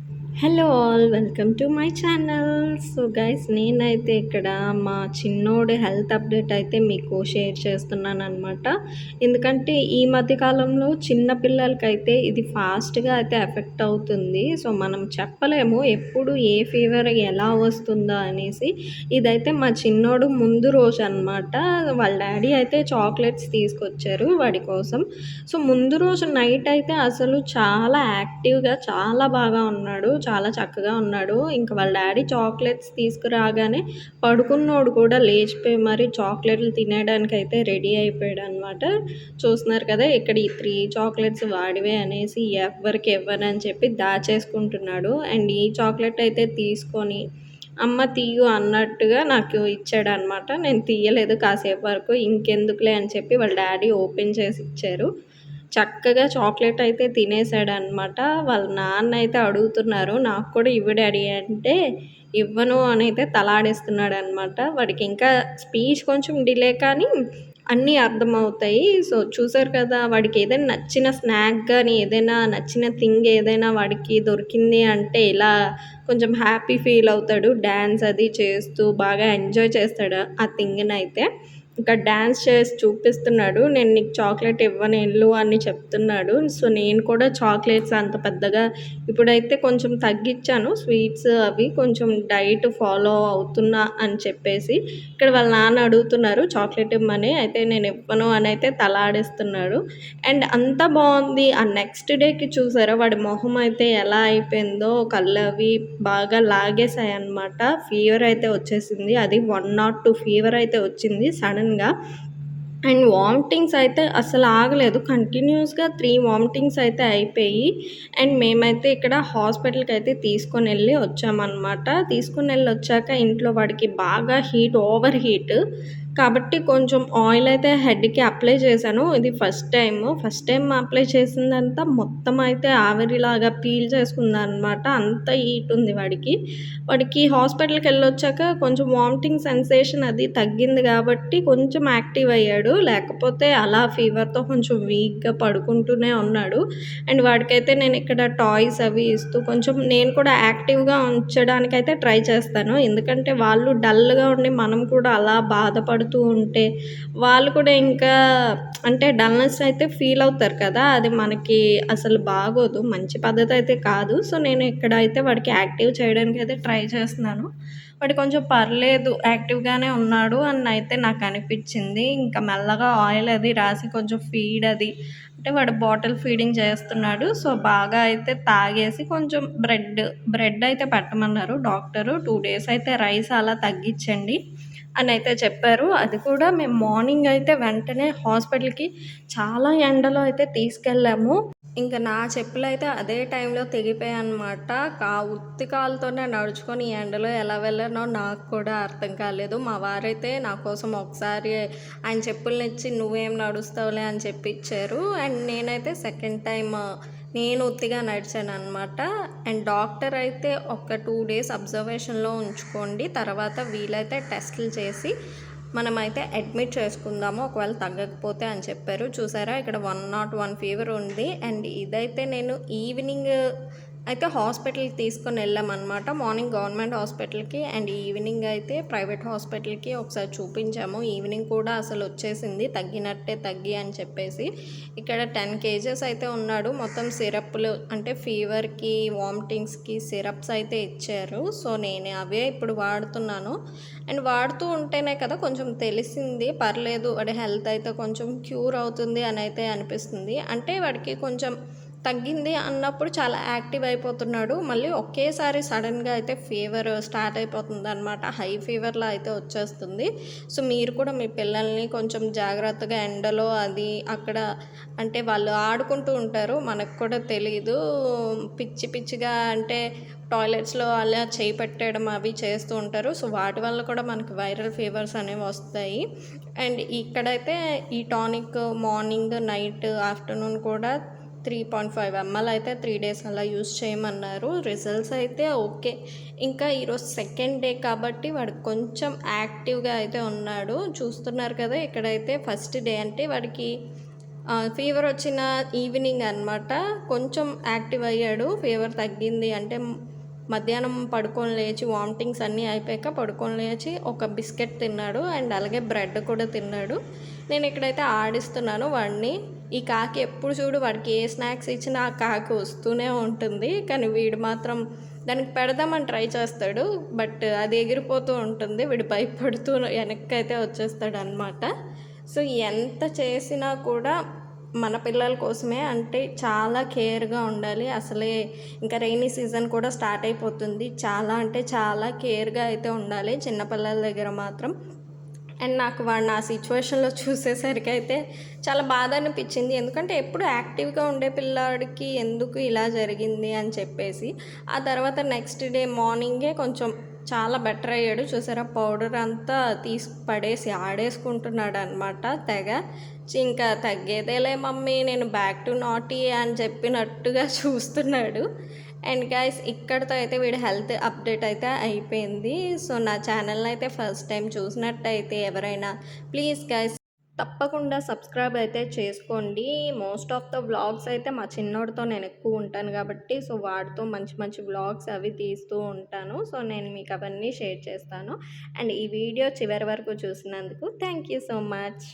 Mm-hmm. Hello all welcome to my channel so guys నేనైతే ఇక్కడ మా చిన్నోడు హెల్త్ అప్డేట్ అయితే మీకు షేర్ చేస్తున్నాను అనమాట ఎందుకంటే ఈ మధ్యకాలంలో చిన్న పిల్లలకైతే ఇది ఫాస్ట్గా అయితే ఎఫెక్ట్ అవుతుంది. సో మనం చెప్పలేము ఎప్పుడు ఏ ఫీవర్ ఎలా వస్తుందో అనేసి. ఇదైతే మా చిన్నోడు ముందు రోజు అనమాట వాళ్ళ డాడీ అయితే చాక్లెట్స్ తీసుకొచ్చారు వాడి కోసం. సో ముందు రోజు నైట్ అయితే అసలు చాలా యాక్టివ్గా చాలా బాగా ఉన్నాడు. చాలా చక్కగా ఉన్నాడు. ఇంకా వాళ్ళ డాడీ చాక్లెట్స్ తీసుకురాగానే పడుకున్నోడు కూడా లేచిపోయి మరి చాక్లెట్లు తినేయడానికి అయితే రెడీ అయిపోయాడు అనమాట చూస్తున్నారు కదా ఇక్కడ ఈ త్రీ చాక్లెట్స్ వాడివే అనేసి ఎవరికి ఇవ్వనని చెప్పి దాచేసుకుంటున్నాడు. అండ్ ఈ చాక్లెట్ అయితే తీసుకొని అమ్మ తీయు అన్నట్టుగా నాకు ఇచ్చాడు అనమాట నేను తీయలేదు కాసేపు వరకు ఇంకెందుకులే అని చెప్పి వాళ్ళ డాడీ ఓపెన్ చేసి ఇచ్చారు. చక్కగా చాక్లెట్ అయితే తినేసాడనమాట వాళ్ళ నాన్న అయితే అడుగుతున్నారు నాకు కూడా ఇవ్వు డాడీ అంటే ఇవ్వను అని అయితే తలాడేస్తున్నాడు అనమాట వాడికి ఇంకా స్పీచ్ కొంచెం డిలే కానీ అన్నీ అర్థమవుతాయి. సో చూసారు కదా వాడికి ఏదైనా నచ్చిన స్నాక్ కానీ ఏదైనా నచ్చిన థింగ్ ఏదైనా వాడికి దొరికింది అంటే ఇలా కొంచెం హ్యాపీ ఫీల్ అవుతాడు. డ్యాన్స్ అది చేస్తూ బాగా ఎంజాయ్ చేస్తాడు ఆ థింగ్ని అయితే. ఇంకా డ్యాన్స్ చేసి చూపిస్తున్నాడు. నేను నీకు చాక్లెట్ ఇవ్వను వెళ్ళు అని చెప్తున్నాడు. సో నేను కూడా చాక్లెట్స్ అంత పెద్దగా ఇప్పుడైతే కొంచెం తగ్గించాను. స్వీట్స్ అవి కొంచెం డైట్ ఫాలో అవుతున్నా అని చెప్పేసి ఇక్కడ వాళ్ళ నాన్న అడుగుతున్నారు చాక్లెట్ ఇవ్వమని అయితే నేను ఇవ్వను అని అయితే తలాడిస్తున్నాడు. అండ్ అంత బాగుంది. ఆ నెక్స్ట్ డేకి చూసారా వాడి మొహం అయితే ఎలా అయిపోయిందో కళ్ళు అవి బాగా లాగేసాయి అనమాట ఫీవర్ అయితే వచ్చేసింది. అది వన్ నాట్ టూ ఫీవర్ అయితే వచ్చింది. సడన్ సడన్గా. అండ్ వామిటింగ్స్ అయితే అసలు ఆగలేదు. కంటిన్యూస్గా త్రీ వామిటింగ్స్ అయితే అయిపోయి అండ్ మేమైతే ఇక్కడ హాస్పిటల్కి అయితే తీసుకొని వెళ్ళి వచ్చామన్నమాట. తీసుకొని వెళ్ళి వచ్చాక ఇంట్లో వాడికి బాగా హీట్ ఓవర్ హీట్. కాబట్టి కొంచెం ఆయిల్ అయితే హెడ్కి అప్లై చేశాను. ఇది first time first time apply చేసిందంతా మొత్తం అయితే ఆవిరిలాగా పీల్ చేసుకుందనమాట అంత హీట్ ఉంది వాడికి. వాడికి హాస్పిటల్కి వెళ్ళొచ్చాక కొంచెం వామిటింగ్ సెన్సేషన్ అది తగ్గింది కాబట్టి కొంచెం యాక్టివ్ అయ్యాడు. లేకపోతే అలా ఫీవర్తో కొంచెం వీక్గా పడుకుంటూనే ఉన్నాడు. అండ్ వాడికైతే నేను ఇక్కడ టాయ్స్ అవి ఇస్తూ కొంచెం నేను కూడా యాక్టివ్గా ఉంచడానికైతే ట్రై చేస్తాను. ఎందుకంటే వాళ్ళు డల్గా ఉండి మనం కూడా అలా బాధపడు పడుతూ ఉంటే వాళ్ళు కూడా ఇంకా అంటే డల్నెస్ అయితే ఫీల్ అవుతారు కదా అది మనకి అసలు బాగోదు మంచి పద్ధతి అయితే కాదు. సో నేను ఇక్కడ అయితే వాడికి యాక్టివ్ చేయడానికి అయితే ట్రై చేస్తున్నాను. వాడు కొంచెం పర్లేదు యాక్టివ్గానే ఉన్నాడు అని అయితే నాకు అనిపించింది. ఇంకా మెల్లగా ఆయిల్ అది రాసి కొంచెం ఫీడ్ అది అంటే వాడు బాటిల్ ఫీడింగ్ చేస్తున్నాడు. సో బాగా అయితే తాగేసి కొంచెం బ్రెడ్ బ్రెడ్ అయితే పెట్టమన్నారు డాక్టరు. టూ డేస్ అయితే రైస్ అలా తగ్గించండి. అని అయితే చెప్పారు. అది కూడా మేము మార్నింగ్ అయితే వెంటనే హాస్పిటల్కి చాలా ఎండలో అయితే తీసుకెళ్ళాము. ఇంకా నా చెప్పులు అయితే అదే టైంలో తెగిపోయాయన్నమాట కా ఉత్తి కాలుతోనే నడుచుకొని ఎండలో ఎలా వెళ్ళానో నాకు కూడా అర్థం కాలేదు. మా వారైతే నా కోసం ఒకసారి ఆయన చెప్పులు ఇచ్చి నువ్వేం నడుస్తావులే అని చెప్పి ఇచ్చారు అండ్ నేనైతే సెకండ్ టైం నేను ఉత్తిగా నడిచాను అనమాట అండ్ డాక్టర్ అయితే ఒక టూ డేస్ అబ్జర్వేషన్లో ఉంచుకోండి. తర్వాత వీలైతే టెస్టులు చేసి మనమైతే అడ్మిట్ చేసుకుందాము. ఒకవేళ తగ్గకపోతే అని చెప్పారు. చూసారా? ఇక్కడ వన్ నాట్ వన్ ఫీవర్ ఉంది. అండ్ ఇదైతే నేను ఈవినింగ్ అయితే హాస్పిటల్కి తీసుకొని వెళ్ళామన్నమాట మార్నింగ్ గవర్నమెంట్ హాస్పిటల్కి అండ్ ఈవినింగ్ అయితే ప్రైవేట్ హాస్పిటల్కి ఒకసారి చూపించాము. ఈవినింగ్ కూడా అసలు వచ్చేసింది. తగ్గినట్టే తగ్గి అని చెప్పేసి ఇక్కడ టెన్ కేజెస్ అయితే ఉన్నాడు. మొత్తం సిరప్లు అంటే ఫీవర్కి వామిటింగ్స్కి సిరప్స్ అయితే ఇచ్చారు. సో నేను అవే ఇప్పుడు వాడుతున్నాను. అండ్ వాడుతూ ఉంటేనే కదా కొంచెం తెలిసింది. పర్లేదు వాడి హెల్త్ అయితే కొంచెం క్యూర్ అవుతుంది అని అయితే అనిపిస్తుంది. అంటే వాడికి కొంచెం తగ్గింది అన్నప్పుడు చాలా యాక్టివ్ అయిపోతున్నాడు. మళ్ళీ ఒకేసారి సడన్గా అయితే ఫీవర్ స్టార్ట్ అయిపోతుంది అనమాట హై ఫీవర్లో అయితే వచ్చేస్తుంది. సో మీరు కూడా మీ పిల్లల్ని కొంచెం జాగ్రత్తగా ఎండలో అది అక్కడ అంటే వాళ్ళు ఆడుకుంటూ ఉంటారు. మనకు కూడా తెలియదు పిచ్చి పిచ్చిగా అంటే టాయిలెట్స్లో అలా చేయి పెట్టడం అవి చేస్తూ ఉంటారు. సో వాటి వల్ల కూడా మనకి వైరల్ ఫీవర్స్ అనేవి వస్తాయి. అండ్ ఇక్కడైతే ఈ టానిక్ మార్నింగ్ నైట్ ఆఫ్టర్నూన్ కూడా త్రీ పాయింట్ ఫైవ్ ఎంఎల్ అయితే త్రీ డేస్ అలా యూస్ చేయమన్నారు. రిజల్ట్స్ అయితే ఓకే. ఇంకా ఈరోజు సెకండ్ డే కాబట్టి వాడు కొంచెం యాక్టివ్గా అయితే ఉన్నాడు. చూస్తున్నారు కదా ఇక్కడైతే ఫస్ట్ డే అంటే వాడికి ఫీవర్ వచ్చిన ఈవినింగ్ అనమాట కొంచెం యాక్టివ్ అయ్యాడు. ఫీవర్ తగ్గింది అంటే మధ్యాహ్నం పడుకొని లేచి వామిటింగ్స్ అన్నీ అయిపోయాక పడుకొని లేచి ఒక బిస్కెట్ తిన్నాడు అండ్ అలాగే బ్రెడ్ కూడా తిన్నాడు. నేను ఇక్కడైతే ఆడిస్తున్నాను వాడిని. ఈ కాకి ఎప్పుడు చూడు వాడికి ఏ స్నాక్స్ ఇచ్చినా ఆ కాకి వస్తూనే ఉంటుంది. కానీ వీడు మాత్రం దానికి పెడదామని ట్రై చేస్తాడు. బట్ అది ఎగిరిపోతూ ఉంటుంది. వీడు భయపడుతూ వెనక్కి అయితే వచ్చేస్తాడు అనమాట సో ఎంత చేసినా కూడా మన పిల్లల కోసమే అంటే చాలా కేర్గా ఉండాలి. అసలే ఇంకా రైనీ సీజన్ కూడా స్టార్ట్ అయిపోతుంది. చాలా అంటే చాలా కేర్గా అయితే ఉండాలి చిన్నపిల్లల దగ్గర మాత్రం. అండ్ నాకు వాడిని ఆ సిచ్యువేషన్లో చూసేసరికి అయితే చాలా బాధ అనిపించింది. ఎందుకంటే ఎప్పుడు యాక్టివ్గా ఉండే పిల్లాడికి ఎందుకు ఇలా జరిగింది అని చెప్పేసి ఆ తర్వాత నెక్స్ట్ డే మార్నింగే కొంచెం చాలా బెటర్ అయ్యాడు. చూసారా? పౌడర్ అంతా తీసి పడేసి ఆడేసుకుంటున్నాడు అనమాట తెగ ఇంకా తగ్గేదేలే మమ్మీ నేను బ్యాక్ టు నాటీ అని చెప్పినట్టుగా చూస్తున్నాడు. అండ్ గైస్ ఇక్కడితో అయితే వీడి హెల్త్ అప్డేట్ అయితే అయిపోయింది. సో నా ఛానల్ని అయితే ఫస్ట్ టైం చూసినట్టయితే ఎవరైనా ప్లీజ్ గైస్ తప్పకుండా సబ్స్క్రైబ్ అయితే చేసుకోండి. మోస్ట్ ఆఫ్ ద వ్లాగ్స్ అయితే మా చిన్నోడితో నేను ఎక్కువ ఉంటాను కాబట్టి సో వాడితో మంచి మంచి వ్లాగ్స్ అవి తీస్తూ ఉంటాను. సో నేను మీకు అవన్నీ షేర్ చేస్తాను. అండ్ ఈ వీడియో చివరి వరకు చూసినందుకు థ్యాంక్ యూ సో మచ్.